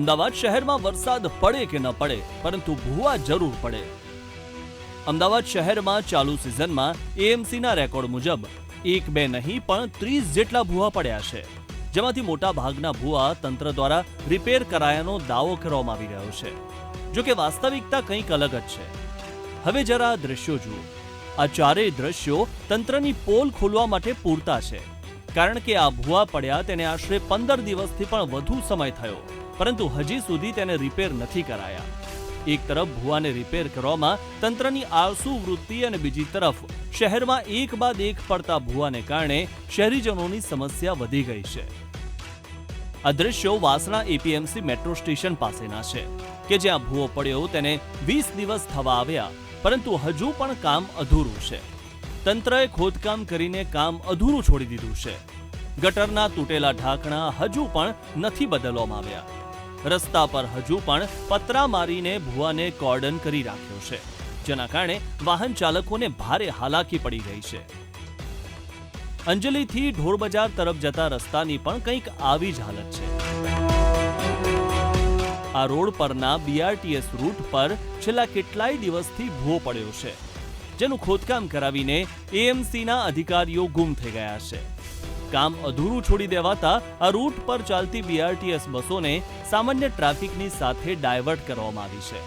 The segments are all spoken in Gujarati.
અમદાવાદ શહેરમાં વરસાદ પડે કે ન પડે, પરંતુ ભૂવા જરૂર પડે. અમદાવાદ શહેરમાં ચાલુ સિઝનમાં એએમસીના રેકોર્ડ મુજબ એક બે નહીં, પણ ત્રીસ જેટલા ભૂવા પડ્યા છે. જેમાંથી મોટા ભાગના ભૂવા તંત્ર દ્વારા રિપેર કરાયાનો દાવો કરવામાં આવી રહ્યો છે. જો કે વાસ્તવિકતા કંઈક અલગ જ છે. હવે જરા આ દ્રશ્યો જુઓ. આ ચારેય દ્રશ્યો તંત્રની પોલ ખોલવા માટે પૂરતા છે. કારણ કે આ ભૂવા પડ્યા તેને આશરે પંદર દિવસથી પણ વધુ સમય થયો. પરંતુ હજી સુધી તેને રિપેર નથી કરાયા. એક તરફ ભૂવાને રિપેર કરવામાં તંત્રની આળસુ વૃત્તિ અને બીજી તરફ શહેરમાં એક બાદ એક પડતા ભૂવાને કારણે શહેરીજનોની સમસ્યા વધી ગઈ છે. આ વાસણા એપીએમસી મેટ્રો સ્ટેશન પાસેના છે, કે જ્યાં ભૂવો પડ્યો તેને વીસ દિવસ થવા આવ્યા, પરંતુ હજુ પણ કામ અધૂરું છે. તંત્રએ ખોદકામ કરીને કામ અધૂરું છોડી દીધું છે. ગટરના તૂટેલા ઢાંકણા હજુ પણ નથી બદલવામાં આવ્યા. રસ્તા પર હજુ પણ પતરા મારીને ભુવાને કોર્ડન કરી રાખ્યો છે, જેના કારણે વાહન ચાલકોને ભારે હાલાકી પડી રહી છે. અંજલિથી ઢોરબજાર તરફ જતા રસ્તાની પણ કંઈક આવી જ હાલત છે. આ રોડ પરના બીઆરટીએસ રૂટ પર છેલ્લા કેટલાય દિવસથી ભૂવો પડ્યો છે, જેનું ખોદકામ કરાવીને એએમસીના અધિકારીઓ ગુમ થઈ ગયા છે. કામ અધૂરું છોડી દેવાતા આ રૂટ પર ચાલતી બીઆરટીએસ બસોને સામાન્ય ટ્રાફિકની સાથે ડાયવર્ટ કરવામાં આવી છે,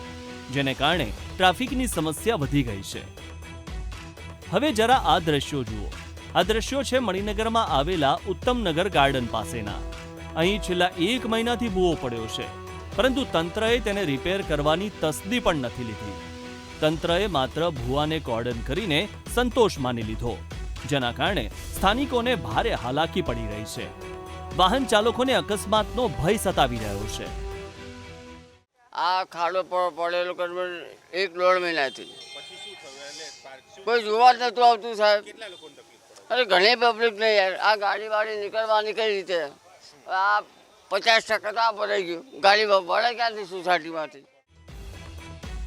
જેને કારણે ટ્રાફિકની સમસ્યા વધી ગઈ છે. હવે જરા આ દ્રશ્યો જુઓ. આ દ્રશ્યો છે મણિનગરમાં આવેલા ઉત્તમનગર ગાર્ડન પાસેના. અહીં છેલ્લા એક મહિનાથી ભૂવો પડ્યો છે, પરંતુ તંત્રએ તેને રિપેર કરવાની તસદી પણ નથી લીધી. તંત્રએ માત્ર ભૂવાને કોર્ડન કરીને સંતોષ માની લીધો. જેના કારણે સ્થાનિકોને ભારે હાલાકી પડી રહી છે. વાહન ચાલકોને અકસ્માતનો ભય સતાવી રહ્યો છે. આ ખાડો પડેલો એક દોઢ મહિનાથી. કોઈ જોવા જ નતું આવતું, સાહેબ. અરે ઘણી પબ્લિક નહીં યાર. આ ગાડી વાડી નીકળવાની કઈ રીતે? આ પચાસ ટકા તો આ ભરાઈ ગયું. ગાડી વળે ક્યાંથી? સોસાયટીમાંથી.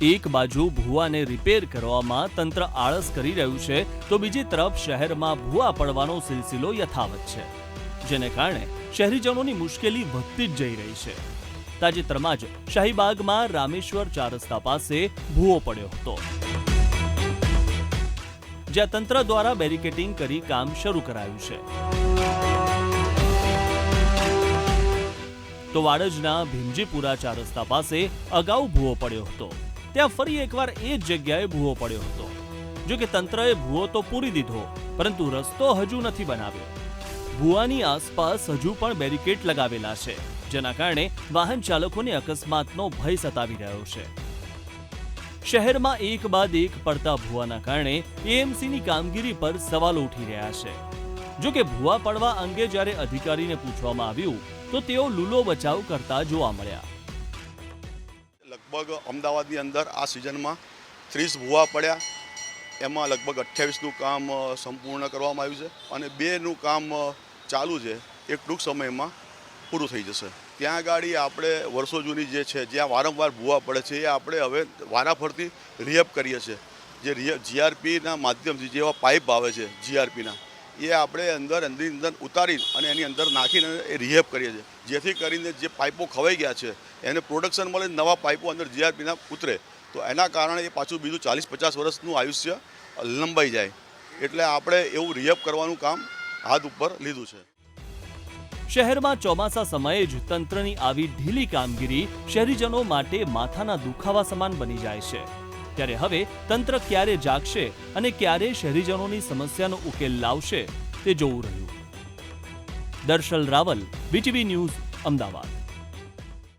એક બાજુ ભૂવાને રિપેર કરવામાં તંત્ર આળસ કરી રહ્યું છે, તો બીજી તરફ શહેરમાં ભૂવા પડવાનો સિલસિલો યથાવત છે, જેને કારણે શહેરીજનોની મુશ્કેલી વધતી જ જઈ રહી છે. તાજેતરમાં જ શાહીબાગમાં રામેશ્વર ચાર રસ્તા પાસે ભૂવો પડ્યો હતો. જ્યાં તંત્ર દ્વારા બેરિકેટિંગ કરી કામ શરૂ કરાયું છે. તો વાડજના ભીમજીપુરા ચાર રસ્તા પાસે અગાઉ ભૂવો પડ્યો હતો. ત્યાં ફરી એકવાર એ જ જગ્યાએ ભૂવો પડ્યો હતો. જો કે તંત્રએ ભૂવો તો પૂરી દીધો, પરંતુ રસ્તો હજુ નથી બનાવ્યો. ભૂવાની આસપાસ હજુ પણ બેરિકેડ લગાવેલા છે, જેના કારણે વાહન ચાલકોને અકસ્માતનો ભય સતાવી રહ્યો છે. શહેરમાં એક બાદ એક પડતા ભૂવાના કારણે એએમસીની કામગીરી પર સવાલો ઉઠી રહ્યા છે. જો કે ભૂવા પડવા અંગે જ્યારે અધિકારીને પૂછવામાં આવ્યું, તો તેઓ લૂલો બચાવ કરતા જોવા મળ્યા. લગભગ અમદાવાદની અંદર આ સિઝનમાં ત્રીસ ભૂવા પડ્યા. એમાં લગભગ અઠ્યાવીસનું કામ સંપૂર્ણ કરવામાં આવ્યું છે અને બેનું કામ ચાલુ છે. એ ટૂંક સમયમાં પૂરું થઈ જશે. ત્યાં ગાડી આપણે વર્ષો જૂની જે છે, જ્યાં વારંવાર ભૂવા પડે છે, એ આપણે હવે વારાફરતી રિહેપ કરીએ છીએ. જે રિહે જીઆરપીના માધ્યમથી, જેવા પાઇપ આવે છે જીઆરપીના એ આપણે અંદર અંદરની અંદર ઉતારી અને એની અંદર નાખીને એ રિહેપ કરીએ છીએ. જેથી કરીને જે પાઇપો ખવાઈ ગયા છે, એને પ્રોડક્શન મળે નવા પાઇપો અંદર જીઆરપીના ઉતરે, તો એના કારણે એ પાછું બીજું ચાલીસ પચાસ વર્ષનું આયુષ્ય લંબાઈ જાય. એટલે આપણે એવું રિહેપ કરવાનું કામ હાથ ઉપર લીધું છે. શહેરમાં ચોમાસા સમયે જ તંત્રની આવી ઢીલી કામગીરી શહેરીજનો માટે માથાના દુખાવા સમાન બની જાય છે. ત્યારે હવે તંત્ર ક્યારે જાગશે અને ક્યારે શહેરીજનોની સમસ્યાનો ઉકેલ લાવશે તે જોવું રહ્યું. Darshal Raval, BTV news, Ahmedabad.